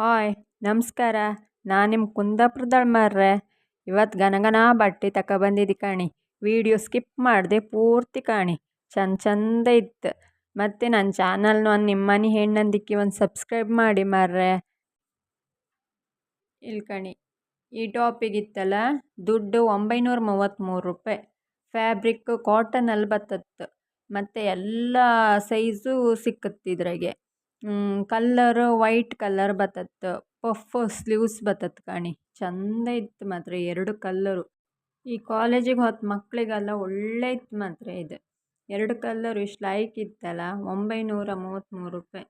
Hi, ನಮಸ್ಕಾರ. ನಾನು ನಿಮ್ಮ ಕುಂದಾಪುರದಳ್ ಮಾರ್ರೆ. ಇವತ್ತು ಗನಗನ ಬಟ್ಟೆ ತಗೊಬಂದಿದ್ದೆ ಕಾಣಿ. ವೀಡಿಯೋ ಸ್ಕಿಪ್ ಮಾಡಿದೆ ಪೂರ್ತಿ ಕಾಣಿ. ಚಂದ ಚಂದ ಇತ್ತು. ಮತ್ತು ನನ್ನ ಚಾನಲ್ನು ಒಂದು ನಿಮ್ಮ ಮನೆ ಹೆಣ್ಣಂದಿಕ್ಕೆ ಒಂದು ಸಬ್ಸ್ಕ್ರೈಬ್ ಮಾಡಿ ಮಾರ್ರೆ. ಇಲ್ಲಿ ಕಣಿ. ಈ ಟಾಪಿಗಿತ್ತಲ್ಲ ದುಡ್ಡು ಒಂಬೈನೂರ ಮೂವತ್ತ್ಮೂರು ರೂಪಾಯಿ ಫ್ಯಾಬ್ರಿಕ್ ಕಾಟನಲ್ಲಿ ಬತ್ತತ್ತು ಮತ್ತು ಎಲ್ಲ ಸೈಜು ಸಿಕ್ಕತ್ತು ಇದ್ರಾಗೆ. ಕಲ್ಲರ್ ವೈಟ್ ಕಲ್ಲರ್ ಬತ್ತತ್ತು ಪಫ್ ಸ್ಲೀವ್ಸ್ ಬತ್ತತ್ ಕಾಣಿ. ಚಂದ ಇತ್ತು ಮಾತ್ರ ಎರಡು ಕಲ್ಲರು. ಈ ಕಾಲೇಜಿಗೆ ಹೊತ್ತು ಮಕ್ಕಳಿಗೆಲ್ಲ ಒಳ್ಳೆ ಇತ್ತು ಮಾತ್ರ ಇದು. ಎರಡು ಕಲ್ಲರು ಇಷ್ಟು ಲೈಕ್ ಇತ್ತಲ್ಲ, ಒಂಬೈನೂರ ಮೂವತ್ತ್ಮೂರು ರೂಪಾಯಿ.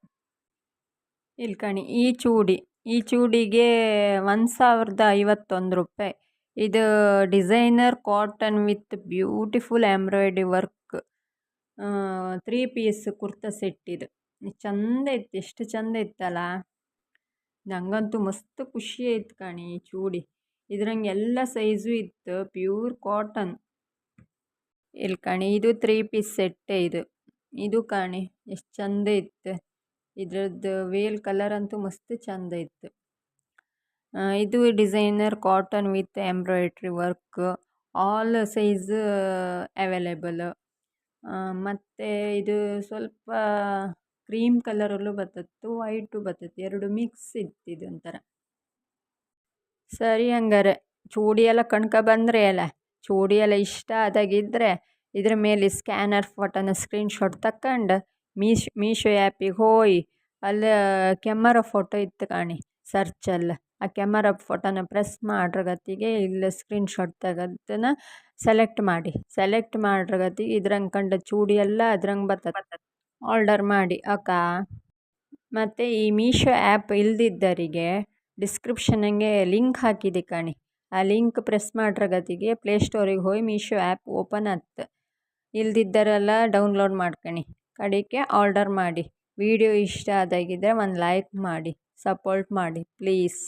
ಇಲ್ಲಿ ಕಣಿ, ಈ ಚೂಡಿ. ಈ ಚೂಡಿಗೆ ಒಂದು ಸಾವಿರದ ಐವತ್ತೊಂದು ರೂಪಾಯಿ. ಇದು designer cotton with beautiful embroidery work three piece kurta set ಇದು. ಚಂದ ಇತ್ತು, ಎಷ್ಟು ಚಂದ ಇತ್ತಲ್ಲ. ನನಗಂತೂ ಮಸ್ತ್ ಖುಷಿ ಆಯ್ತು ಕಾಣಿ ಚೂಡಿ. ಇದ್ರಂಗೆ ಎಲ್ಲ ಸೈಜು ಇತ್ತು, ಪ್ಯೂರ್ ಕಾಟನ್. ಇಲ್ಲಿ ಕಣಿ ಇದು ತ್ರೀ ಪೀಸ್ ಸೆಟ್ಟೇ ಇದು. ಇದು ಕಾಣಿ ಎಷ್ಟು ಚಂದ ಇತ್ತು. ಇದ್ರದ್ದು ವೇಲ್ ಕಲರ್ ಅಂತೂ ಮಸ್ತ್ ಚಂದ ಇತ್ತು. ಇದು designer cotton with embroidery work. All size available. ಮತ್ತು ಇದು ಸ್ವಲ್ಪ ಕ್ರೀಮ್ ಕಲರಲ್ಲೂ ಬರ್ತಿತ್ತು ವೈಟು ಬತ್ತತ್ತು, ಎರಡು ಮಿಕ್ಸ್ ಇತ್ತು ಒಂಥರ. ಸರಿ ಹಂಗಾರೆ, ಚೂಡಿ ಎಲ್ಲ ಕಣ್ಕ ಬಂದರೆ ಅಲ್ಲ, ಚೂಡಿ ಎಲ್ಲ ಇಷ್ಟ ಆದಾಗಿದ್ದರೆ ಇದ್ರ ಮೇಲೆ ಸ್ಕ್ಯಾನರ್ ಫೋಟೋನ ಸ್ಕ್ರೀನ್ಶಾಟ್ ತಕ್ಕಂಡು ಮೀಶ್, ಮೀಶೋ ಆ್ಯಪಿಗೆ ಹೋಯ್ ಅಲ್ಲಿ ಕೆಮರ ಫೋಟೋ ಇತ್ತು ಕಾಣಿ ಸರ್ಚಲ್ಲಿ ಆ ಕ್ಯಾಮರ ಫೋಟೋನ ಪ್ರೆಸ್ ಮಾಡ್ರಗತ್ತಿಗೆ ಇಲ್ಲ ಸ್ಕ್ರೀನ್ಶಾಟ್ ತೆಗೆದನ್ನ ಸೆಲೆಕ್ಟ್ ಮಾಡಿ. ಸೆಲೆಕ್ಟ್ ಮಾಡ್ರಗತ್ತಿಗೆ ಇದ್ರಂಗೆ ಕಂಡ ಚೂಡಿ ಎಲ್ಲ ಅದ್ರಂಗೆ ಬರ್ತದೆ ಆರ್ಡರ್ ಮಾಡಿ, ಅಕ್ಕ? ಮತ್ತು ಈ ಮೀಶೋ ಆ್ಯಪ್ ಇಲ್ದಿದ್ದರಿಗೆ ಡಿಸ್ಕ್ರಿಪ್ಷನ್ಗೆ ಲಿಂಕ್ ಹಾಕಿದೆ ಕಣಿ. ಆ ಲಿಂಕ್ ಪ್ರೆಸ್ ಮಾಡ್ರಗತಿಗೆ ಪ್ಲೇಸ್ಟೋರಿಗೆ ಹೋಗಿ ಮೀಶೋ ಆ್ಯಪ್ ಓಪನ್ ಆತ್. ಇಲ್ದಿದ್ದರೆಲ್ಲ ಡೌನ್ಲೋಡ್ ಮಾಡ್ಕಣಿ ಕಡೆಗೆ ಆರ್ಡರ್ ಮಾಡಿ. ವಿಡಿಯೋ ಇಷ್ಟ ಆದಾಗಿದ್ದರೆ ಒಂದು ಲೈಕ್ ಮಾಡಿ, ಸಪೋರ್ಟ್ ಮಾಡಿ, ಪ್ಲೀಸ್.